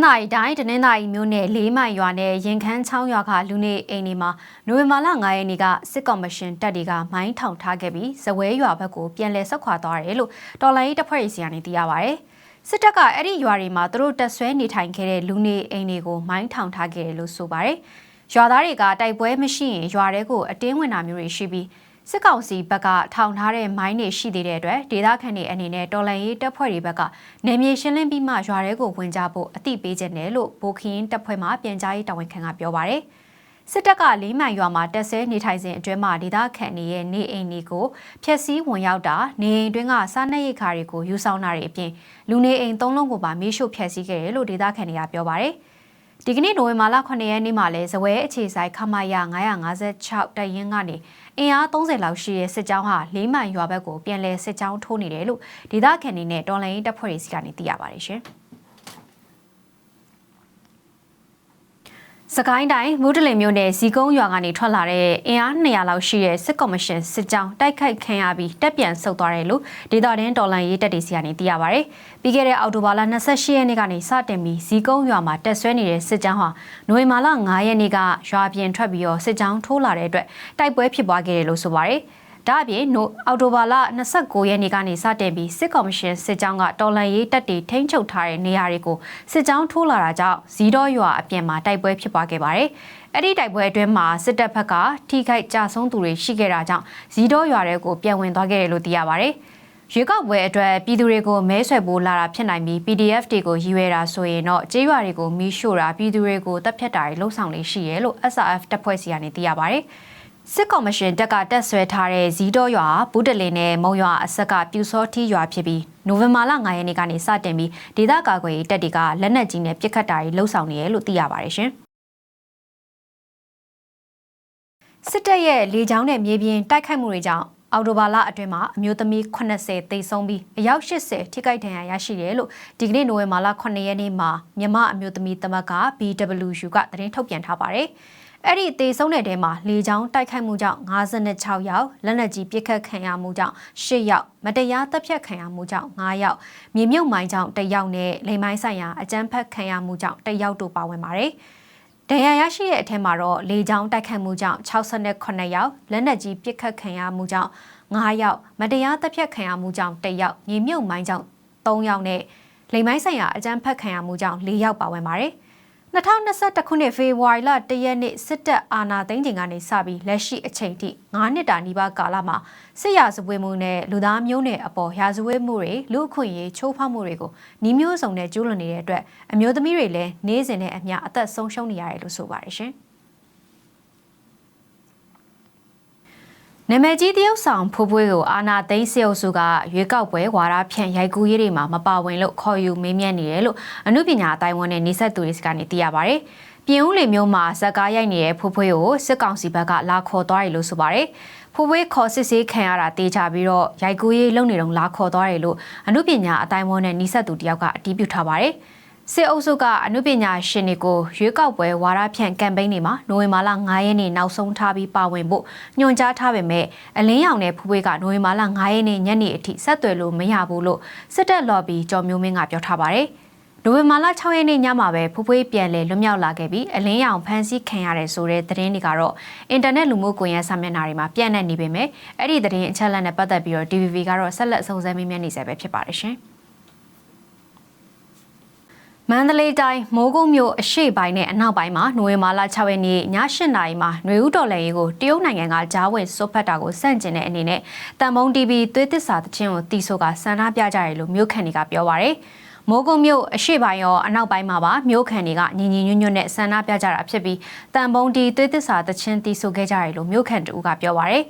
င်းသာရီတိုင်းတနင်္သာရီမြို့နယ်လေးမိုင်ရွာနဲ့ရင်ခမ်းချောင်းရွာကလူနေအိမ်တွေမှာနိုဝင်ဘာလ9ရက်နေ့ကစစ်ကော်မရှင်တပ်တွေကမိုင်းထောင်ထားခဲ့ပြီးဇဝဲရွာဘက်ကိုပြန်လည်ဆက်ခွာသွားတယ်လို့တော်လိုင်းရေးတပ်ဖွဲ့စီကနေသိရပါဗျ။စစ်တပ်ကအဲ့ဒီရွာတွေမှာသူတို့တက်ဆွဲနေထိုင်ခဲ့တဲ့လူနေအိမ်တွေကိုမိုင်းထောင်ထားခဲ့တယ်လို့ဆိုပါတယ်။ရွာသားတွေကတိုက်ပွဲမရှိရင်ရွာတွေကိုအတင်းဝင်တာမျိုးတွေရှိပြီး စစ်ကောင်စီဘက်ကထောင်ထားတဲ့မိုင်းတွေရှိသေးတဲ့အတွက်ဒေသခံတွေအနေနဲ့တော်လန်ရေးတပ်ဖွဲ့တွေဘက်ကနေမြေရှင်းလင်းပြီးမှရွာတွေကိုဝင်ကြဖို့အသိပေးခြင်းတယ်လို့ဗိုလ်ခင်းတပ်ဖွဲ့မှပြန်ကြားရေးတာဝန်ခံကပြောပါရယ်စစ်တပ်ကလေးမိုင်ရွာမှာတက်ဆဲနေထိုင်စဉ်အတွင်းမှာဒေသခံတွေရဲ့နေအိမ်တွေကိုဖျက်ဆီးဝင်ရောက်တာနေအိမ်တွင်းကစားနပ်ရိက္ခာတွေကိုယူဆောင်တာတွေအပြင်လူနေအိမ်သုံးလုံးကိုပါမီးရှို့ဖျက်ဆီးခဲ့တယ်လို့ဒေသခံတွေကပြောပါရယ် ဒီကနေ့နိုဝင်ဘာလ9ရက်နေ့မှာလဲဇဝဲအခြေဆိုင်ခမရ956တပ်ရင်းကနေအင်အား30လောက်ရှိတဲ့စစ်ကြောင်းဟာလေးမှန်ရွာဘက်ကိုပြန်လည်စစ်ကြောင်းထိုးနေတယ်လို့ဒေသခံတွေနဲ့တော်လိုင်းတပ်ဖွဲ့တွေစီကနေသိရပါတယ်ရှင်။ စကိုင်းတိုင်းမူတလင်မြို့နယ်ဇီကုန်းရွာကနေထွက်လာတဲ့အင်အား200လောက်ရှိတဲ့စစ်ကော်မရှင်စစ်ကြောင်းတိုက်ခိုက်ခံရပြီးတပ်ပြန်ဆုတ်သွားတယ်လို့ဒေသတွင်းတော်လှန်ရေးတပ်တွေစီကနေသိရပါဗျ။ပြီးခဲ့တဲ့အောက်တိုဘာလ28ရက်နေ့ကနေစတင်ပြီးဇီကုန်းရွာမှာတက်ဆွဲနေတဲ့စစ်ကြောင်းဟာနိုဝင်ဘာလ9ရက်နေ့ကရွာပြင်ထွက်ပြီးတော့စစ်ကြောင်းထိုးလာတဲ့အတွက်တိုက်ပွဲဖြစ်ပွားခဲ့တယ်လို့ဆိုပါဗျ။ ဒါအပြင်နိုအော်တိုဘာလ29ရက်နေ့ကနေစတင်ပြီးစစ်ကော်မရှင်စစ်ကြောင်းကတော်လန်ရေးတပ်တွေထိန်းချုပ်ထားတဲ့နေရာတွေကိုစစ်ကြောင်းထိုးလာတာကြောင့်ဇီတော့ရွာအပြင်မှာတိုက်ပွဲဖြစ်ပွားခဲ့ပါတယ်။အဲ့ဒီတိုက်ပွဲအတွင်းမှာစစ်တပ်ဘက်ကထိခိုက်ကြဆုံးသူတွေရှိခဲ့တာကြောင့်ဇီတော့ရွာတွေကိုပြန်ဝင်သွားခဲ့တယ်လို့သိရပါတယ်။ရွေးကောက်ပွဲအတွက်ပြည်သူတွေကိုမဲဆွယ်ဖို့လာတာဖြစ်နိုင်ပြီး PDF တွေကိုရည်ရွယ်တာဆိုရင်တော့ကြေးရွာတွေကိုမီးရှို့တာပြည်သူတွေကိုတပ်ဖြတ်တာတွေလှုံ့ဆော်လေးရှိရဲလို့ SRF တပ်ဖွဲ့စီကနေသိရပါတယ်။ စစ်ကော်မရှင်တပ်ကတက်ဆွဲထားတဲ့ဇီးတော့ရွာဘူးတလင်းနဲ့မုံရွာအဆက်ကပြူစောထီရွာဖြစ်ပြီးနိုဝင်ဘာလ9ရက်နေ့ကနေစတင်ပြီးဒေသကာကွယ်ရေးတပ်တွေကလက်နက်ကြီးနဲ့ပစ်ခတ်တာတွေလှုပ်ဆောင်နေတယ်လို့သိရပါတယ်ရှင်။စစ်တပ်ရဲ့လေကြောင်းနဲ့မြေပြင်တိုက်ခိုက်မှုတွေကြောင့်အော်တိုဘာလအတွင်းမှာအမျိုးသမီး80သေဆုံးပြီးအယောက်80ထိခိုက်ဒဏ်ရာရရှိတယ်လို့ဒီကနေ့နိုဝင်ဘာလ9ရက်နေ့မှာမြန်မာအမျိုးသမီးသမဂ္ဂ BWU ကသတင်းထုတ်ပြန်ထားပါတယ်။ အဲ့ဒီတေဆုံးတဲ့တဲမှာလေချောင်းတိုက်ခိုက်မှုကြောင့်56ယောက်လက်နက်ကြီးပစ်ခတ်ခံရမှုကြောင့်10ယောက်မတရားတပ်ဖြတ်ခံရမှုကြောင့်9ယောက်မြေမြုပ်မိုင်းကြောင့်1ယောက်နဲ့လိမ်မိုင်းဆိုင်ရာအကြမ်းဖက်ခံရမှုကြောင့်1ယောက်တို့ပါဝင်ပါတယ်ဒဏ်ရာရရှိတဲ့အထက်မှာတော့လေချောင်းတိုက်ခတ်မှုကြောင့်68ယောက်လက်နက်ကြီးပစ်ခတ်ခံရမှုကြောင့်9ယောက်မတရားတပ်ဖြတ်ခံရမှုကြောင့်1ယောက်မြေမြုပ်မိုင်းကြောင့်3ယောက်နဲ့လိမ်မိုင်းဆိုင်ရာအကြမ်းဖက်ခံရမှုကြောင့်4ယောက်ပါဝင်ပါတယ်။ 2021ခုနှစ်ဖေဖော်ဝါရီလ1ရက်နေ့စစ်တပ်အာဏာသိမ်းချိန်ကနေစပြီးလက်ရှိအချိန်ထိ9နှစ်တာနီးပါးကာလမှာစစ်ရာဇဝတ်မှုနဲ့လူသားမျိုးနွယ်အပေါ်ရာဇဝတ်မှုတွေလူအခွင့်အရေးချိုးဖောက်မှုတွေကိုနှီးမျိုးစုံနဲ့ကျူးလွန်နေတဲ့အတွက်အမျိုးသမီးတွေလည်းနေ့စဉ်နဲ့အမျှအသက်ဆုံးရှုံးနေရတယ်လို့ဆိုပါတယ်ရှင်။ နာမည်ကြီးတရုတ်ဆောင်ဖိုးပွေးကိုအာနာသိန်းစေအုပ်စုကရွေးကောက်ပွဲဝါဒဖြန့်ရိုက်ကူးရေးတွေမှာမပါဝင်လို့ခေါ်ယူမေးမြန်းနေတယ်လို့အမှုပညာအတိုင်းဝန်နဲ့နေဆက်သူတွေကနေသိရပါဗျ။ပြင်ဦးလေမျိုးမှာဇက်ကားရိုက်နေတဲ့ဖိုးဖွေးကိုစစ်ကောင်စီဘက်ကလာခေါ်သွားတယ်လို့ဆိုပါတယ်။ဖိုးဖွေးခေါ်စစ်ဆေးခံရတာတေးချပြီးတော့ရိုက်ကူးရေးလုပ်နေတော့လာခေါ်သွားတယ်လို့အမှုပညာအတိုင်းဝန်နဲ့နေဆက်သူတယောက်ကအတည်ပြုထားပါတယ်။ စစ်အုပ်စုကအမှုပညာရှင်တွေကိုရွေးကောက်ပွဲဝါဒဖြန့်ကမ်ပိန်းတွေမှာနိုဝင်ဘာလ9ရက်နေ့နောက်ဆုံးထားပြီးပါဝင်ဖို့ညွှန်ကြားထားပေမဲ့အလင်းရောင်တဲ့ဖူးဖွေးကနိုဝင်ဘာလ9ရက်နေ့ညနေအထိဆက်သွယ်လို့မရဘူးလို့စစ်တပ်လော်ဘီကျော်မျိုးမင်းကပြောထားပါတယ်။နိုဝင်ဘာလ6ရက်နေ့ညမှာပဲဖူးဖွေးပြန်လဲလွတ်မြောက်လာခဲ့ပြီးအလင်းရောင်ဖမ်းဆီးခံရတယ်ဆိုတဲ့သတင်းတွေကတော့အင်တာနက်လူမှုကွန်ရက်စာမျက်နှာတွေမှာပြန့်နှံ့နေပေမဲ့အဲ့ဒီသတင်းအချက်အလက်နဲ့ပတ်သက်ပြီးတော့ DVB ကတော့ဆက်လက်စုံစမ်းမေးမြန်းနေဆဲပဲဖြစ်ပါတယ်ရှင်။ မန္တလေးတိုင်းမိုးကုတ်မြို့အရှေ့ပိုင်းနဲ့အနောက်ပိုင်းမှာနိုဝင်ဘာလ6ရက်နေ့ည8နာရီမှာຫນွေဦးတော်လှန်ရေးကိုတရုတ်နိုင်ငံကကြားဝင်စွတ်ဖက်တာကိုစန့်ကျင်တဲ့အနေနဲ့တန်မုံ TV သွေးသစ္စာတခြင်းကိုတီးဆိုကဆန္ဒပြကြတယ်လို့မြို့ခံတွေကပြောပါရယ်မိုးကုတ်မြို့အရှေ့ပိုင်းရောအနောက်ပိုင်းမှာပါမြို့ခံတွေကညီညီညွတ်ညွတ်နဲ့ဆန္ဒပြကြတာဖြစ်ပြီးတန်ပုံတီသွေးသစ္စာတခြင်းတီးဆိုခဲ့ကြတယ်လို့မြို့ခံတို့ကပြောပါရယ်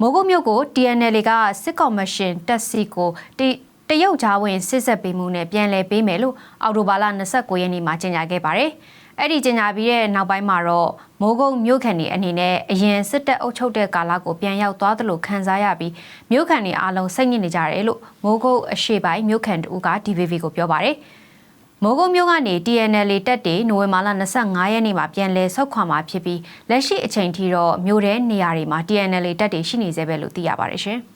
မိုးကုတ်မြို့ကို TNL ကစစ်ကော်မရှင်တက်စီကိုတီ တရုတ်ကြားဝင်စစ်ဆက်ပေးမှုနဲ့ပြန်လည်ပေးမယ်လို့အော်တိုဘာလ29ရက်နေ့မှာကြေညာခဲ့ပါတယ်။အဲ့ဒီကြေညာပြီးတဲ့နောက်ပိုင်းမှာတော့မိုးကုတ်မြို့ခံတွေအနေနဲ့အရင်စစ်တပ်အုပ်ချုပ်တဲ့ကာလကိုပြန်ရောက်သွားသလိုခံစားရပြီးမြို့ခံတွေအားလုံးစိတ်ညစ်နေကြတယ်လို့မိုးကုတ်အရှိပိုင်းမြို့ခံတူက DVB ကိုပြောပါတယ်။မိုးကုတ်မြို့ကနေ TNL တက်တွေနိုဝင်ဘာလ25ရက်နေ့မှာပြန်လည်ဆုတ်ခွာမှာဖြစ်ပြီးလက်ရှိအချိန်ထိတော့မြို့ထဲနေရာတွေမှာ TNL တက်တွေရှိနေသေးပဲလို့သိရပါတယ်ရှင်။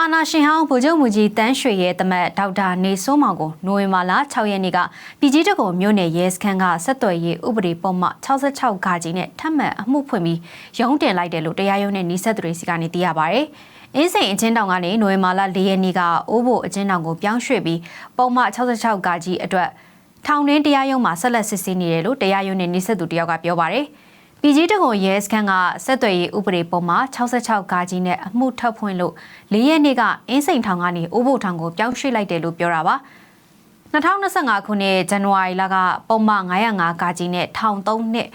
အာနာရှင်ဟောင်းဗိုလ်ချုပ်မူကြီးတန်းရွှေရဲ့တမတ်ဒေါက်တာနေစိုးမောင်ကိုနိုဝင်ဘာလ6ရက်နေ့ကပြည်ကြီးတကုံမြို့နယ်ရဲစခန်းကဆက်သွယ်ရေးဥပဒေပုံမှ66ခါကြီးနဲ့ထပ်မံအမှုဖွင့်ပြီးရုံးတင်လိုက်တယ်လို့တရားရုံးနဲ့နှိဆက်သူတွေစီကနေသိရပါဗျ။အင်းစိန်အချင်းတောင်ကနေနိုဝင်ဘာလ4ရက်နေ့ကအိုးဘိုအချင်းတောင်ကိုပြောင်းရွှေ့ပြီးပုံမှ66ခါကြီးအတွက်ထောင်တွင်းတရားရုံးမှာဆက်လက်စစ်ဆေးနေတယ်လို့တရားရုံးနဲ့နှိဆက်သူတယောက်ကပြောပါဗျ။ ပြည်ကြီးတကုံရဲစခန်းကဆက်သွယ်ရေးဥပဒေပုံမှာ66ကာကြီးနဲ့အမှုထပ်ဖွင့်လို့၄ရက်နေ့ကအင်းစိန်ထောင်ကနေအိုးဘိုထောင်ကိုပြောင်းရွှေ့လိုက်တယ်လို့ပြောတာပါ2025ခုနှစ်ဇန်နဝါရီလကပုံမှ905ကာကြီးနဲ့ထောင်3နှစ်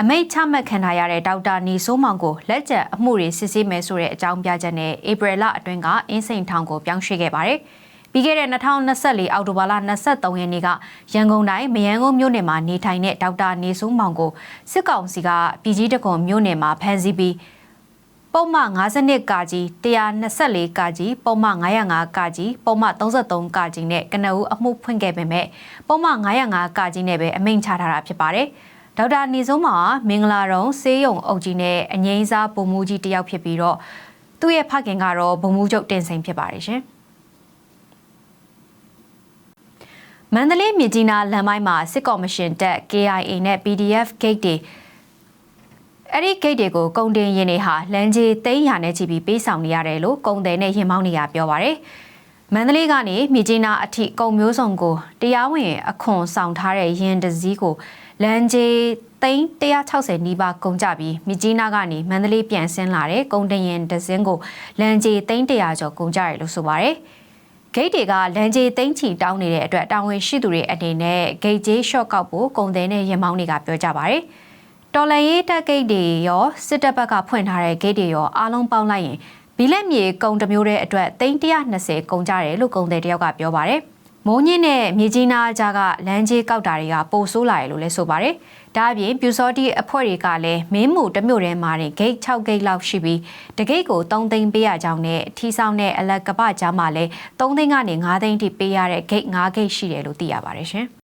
အမိတ်ချမှတ်ခံထားရတဲ့ဒေါက်တာနေစိုးမောင်ကိုလက်ကျန်အမှုတွေစစ်ဆေးမယ်ဆိုတဲ့အကြောင်းပြချက်နဲ့ဧပြီလအတွင်းကအင်းစိန်ထောင်ကိုပြောင်းရွှေ့ခဲ့ပါတယ်။ ပြီးခဲ့တဲ့2024အောက်တိုဘာလ23ရက်နေ့ကရန်ကုန်တိုင်းမယန်းကုန်းမြို့နယ်မှာနေထိုင်တဲ့ဒေါက်တာနေစိုးမောင်ကိုစစ်ကောင်စီကပြည်ကြီးတကွန်မြို့နယ်မှာဖမ်းဆီးပြီးပုံမှန်52ကာကြီး124ကာကြီးပုံမှန်905ကာကြီးပုံမှန်33ကာကြီးနဲ့ကနအူးအမှုဖွင့်ခဲ့ပေမဲ့ပုံမှန်905ကာကြီးနဲ့ပဲအမိန့်ချထားတာဖြစ်ပါတယ်။ဒေါက်တာနေစိုးမောင်ကမင်္ဂလာတုံးဆေးရုံအုပ်ကြီးနဲ့အငိမ့်စားပုံမှုကြီးတယောက်ဖြစ်ပြီးတော့သူ့ရဲ့ဖခင်ကတော့ဘုံမှုချုပ်တင်စိန်ဖြစ်ပါတယ်ရှင်။ မန္တလေးမြကြီးနားလမ်းပိုင်းမှာစစ်ကော်မရှင်တပ် KIA နဲ့ PDF gate တွေအဲ့ဒီ gate တွေကိုကုံတင်ရင်တွေဟာလမ်းကြီးသိမ်းရနဲ့ချီပြီးပေးဆောင်နေရတယ်လို့ကုံတယ်နဲ့ရင်မောင်းနေရပြောပါရယ်မန္တလေးကနေမြကြီးနားအထိကုံမျိုးစုံကိုတရားဝင်အခွန်ဆောင်ထားတဲ့ရင်တစည်းကိုလမ်းကြီးသိန်း160နီးပါးကုန်ကြပြီးမြကြီးနားကနေမန္တလေးပြန်ဆင်းလာတဲ့ကုံတင်ရင်တစင်းကိုလမ်းကြီးသိန်း100ကျော်ကုန်ကြရလို့ဆိုပါရယ် ဂိတ်တွေကလမ်းကြီးသိမ်းချီတောင်းနေတဲ့အတွက်တာဝန်ရှိသူတွေအနေနဲ့ဂိတ်ကြီး short ကောက်ဖို့ကုန်သည်နဲ့ရင်မောင်းတွေကပြောကြပါဗျ။တော်လန်ရေးတက်ဂိတ်တွေရောစစ်တပ်ဘက်ကဖွင့်ထားတဲ့ဂိတ်တွေရောအားလုံးပေါင်းလိုက်ရင်ဘီလက်မြေကုံတစ်မျိုးတဲ့အတွက်သိန်း120ကုန်ကြတယ်လို့ကုန်သည်တယောက်ကပြောပါတယ်။ မိုးညင်းနဲ့မြေကြီးနားကြားကလမ်းကြီးကောက်တာတွေကပိုဆိုးလာတယ်လို့လည်းဆိုပါတယ်။ဒါအပြင်ပြူစောတိအဖွဲ့တွေကလည်းမင်းမှုတစ်မျိုးထဲမှာတင်ဂိတ်6ဂိတ်လောက်ရှိပြီးတဂိတ်ကို3သိန်းပေးရကြောင်းနဲ့ထီဆောင်နဲ့အလက်ကပကြားမှာလည်း3သိန်းကနေ5သိန်းထိပေးရတဲ့ဂိတ်5ဂိတ်ရှိတယ်လို့သိရပါတယ်ရှင်။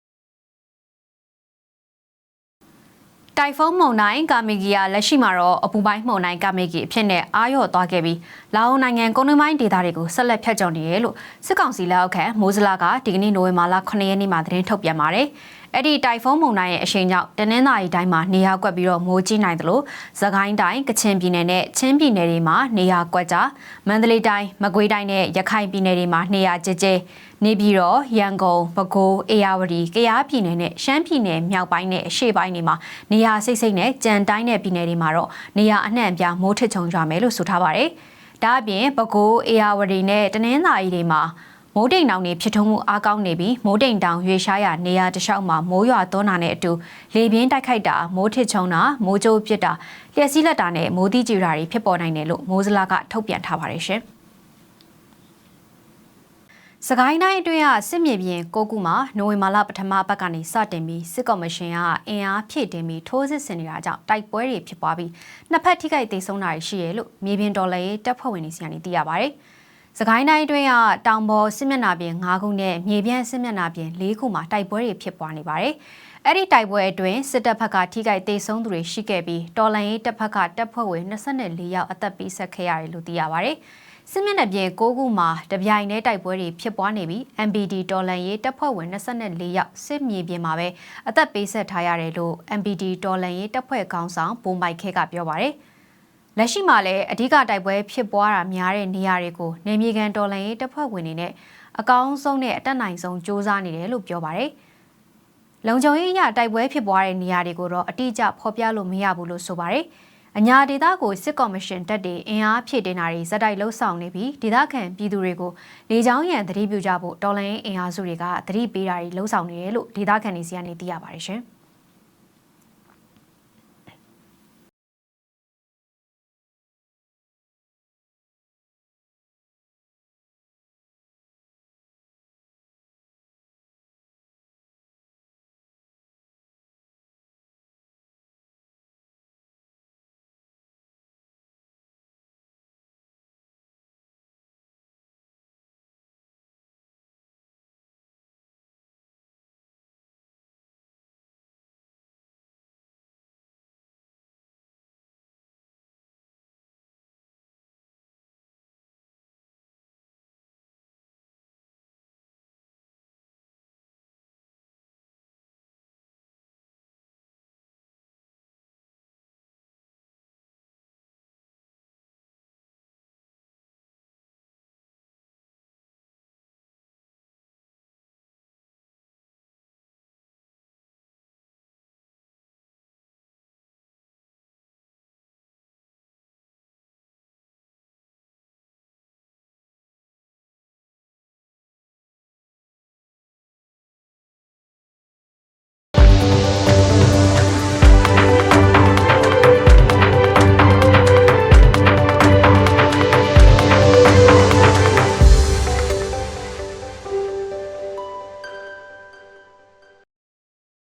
တိုင်ဖုန်းမုန်တိုင်းကာမီဂီယာလက်ရှိမှာတော့အပူပိုင်းမုန်တိုင်းကာမီဂီအဖြစ်နဲ့အာရုံသွားခဲ့ပြီးလာအိုနိုင်ငံကုန်းတွင်းပိုင်းဒေသတွေကိုဆက်လက်ဖျက်ချော်နေရလို့စစ်ကောင်စီလက်အောက်ခံမိုးစလာကဒီကနေ့နိုဝင်ဘာလ9ရက်နေ့မှာသတင်းထုတ်ပြန်ပါတယ်။အဲ့ဒီတိုင်ဖုန်းမုန်တိုင်းရဲ့အရှိန်ကြောင့်တနင်္သာရီတိုင်းမှာနေရာကွက်ပြီးတော့မိုးကြီးနိုင်တယ်လို့သခိုင်းတိုင်းကချင်ပြည်နယ်နဲ့ချင်းပြည်နယ်တွေမှာနေရာကွက်ကြမန္တလေးတိုင်းမကွေးတိုင်းနဲ့ရခိုင်ပြည်နယ်တွေမှာနေရာကျကျ နေပြီးတော့ရန်ကုန်ပဲခူးအေရဝတီကယားပြည်နယ်နဲ့ရှမ်းပြည်နယ်မြောက်ပိုင်းနဲ့အရှေ့ပိုင်းတွေမှာနေရာစိတ်စိတ်နဲ့ကြံတိုင်းနဲ့ပြည်နယ်တွေမှာတော့နေရာအနှံ့အပြားမိုးထစ်ချုံကြမယ်လို့ဆိုထားပါတယ်။ဒါအပြင်ပဲခူးအေရဝတီနဲ့တနင်္သာရီတွေမှာမိုးတိမ်တောင်တွေဖြစ်ထွန်းမှုအားကောင်းနေပြီးမိုးတိမ်တောင်ရွေရှားရနေရာတလျှောက်မှာမိုးရွာသွန်းတာနဲ့အတူလေပြင်းတိုက်ခိုက်တာမိုးထစ်ချုံတာမိုးကြိုးပစ်တာလျှက်စီးလက်တာနဲ့မိုးတိကျူတာတွေဖြစ်ပေါ်နိုင်တယ်လို့မိုးစလာကထုတ်ပြန်ထားပါတယ်ရှင် စကိုင်းတိုင်းအတွင်းကစစ်မြေပြင်ကိုကူမှာနိုဝင်ဘာလပထမပတ်ကနေစတင်ပြီးစစ်ကော်မရှင်ကအင်အားဖြည့်တင်ပြီးထိုးစစ်ဆင်နေတာကြောင့်တိုက်ပွဲတွေဖြစ်ပွားပြီးနှစ်ဖက်ထိခိုက်ဒေဆုံးတာတွေရှိရလို့မြေပြင်တော်လှန်ရေးတပ်ဖွဲ့ဝင်တွေစီကနေသိရပါဗျ။စကိုင်းတိုင်းအတွင်းကတောင်ပေါ်စစ်မျက်နှာပြင်၅ခုနဲ့မြေပြန့်စစ်မျက်နှာပြင်၄ခုမှာတိုက်ပွဲတွေဖြစ်ပွားနေပါတယ်။အဲ့ဒီတိုက်ပွဲအတွင်းစစ်တပ်ဘက်ကထိခိုက်ဒေဆုံးသူတွေရှိခဲ့ပြီးတော်လန်ရေးတပ်ဘက်ကတပ်ဖွဲ့ဝင်24ယောက်အသက်ပေးဆက်ခဲ့ရတယ်လို့သိရပါတယ်။ စစ်မျက်နှာပြင်၉ခုမှာတပြိုင်တည်းတိုက်ပွဲတွေဖြစ်ပွားနေပြီး MBD တော်လန်ရေးတပ်ဖွဲ့ဝင်24ယောက်စစ်မြေပြင်မှာပဲအသက်ပေးဆက်ထားရတယ်လို့ MBD တော်လန်ရေးတပ်ဖွဲ့ခေါင်းဆောင်ဘုံမိုက်ခဲကပြောပါတယ်။လက်ရှိမှာလည်းအဓိကတိုက်ပွဲဖြစ်ပွားတာများတဲ့နေရာတွေကိုနေမြေကန်တော်လှန်ရေးတပ်ဖွဲ့ဝင်တွေနဲ့အကောင်းဆုံးနဲ့အတက်နိုင်ဆုံးစ조사နေတယ်လို့ပြောပါတယ်။လုံခြုံရေးအရတိုက်ပွဲဖြစ်ပွားတဲ့နေရာတွေကိုတော့အတိအကျဖော်ပြလို့မရဘူးလို့ဆိုပါတယ်။ အညာဒေသကိုစစ်ကော်မရှင်တပ်တွေအင်အားဖြည့်တင်တာတွေဇက်တိုက်လှုပ်ဆောင်နေပြီးဒေသခံပြည်သူတွေကိုလေကြောင်းရန်သတိပြုကြဖို့တော်လှန်ရေးအင်အားစုတွေကသတိပေးတာတွေလှုပ်ဆောင်နေတယ်လို့ဒေသခံတွေစီကနေသိရပါတယ်ရှင်။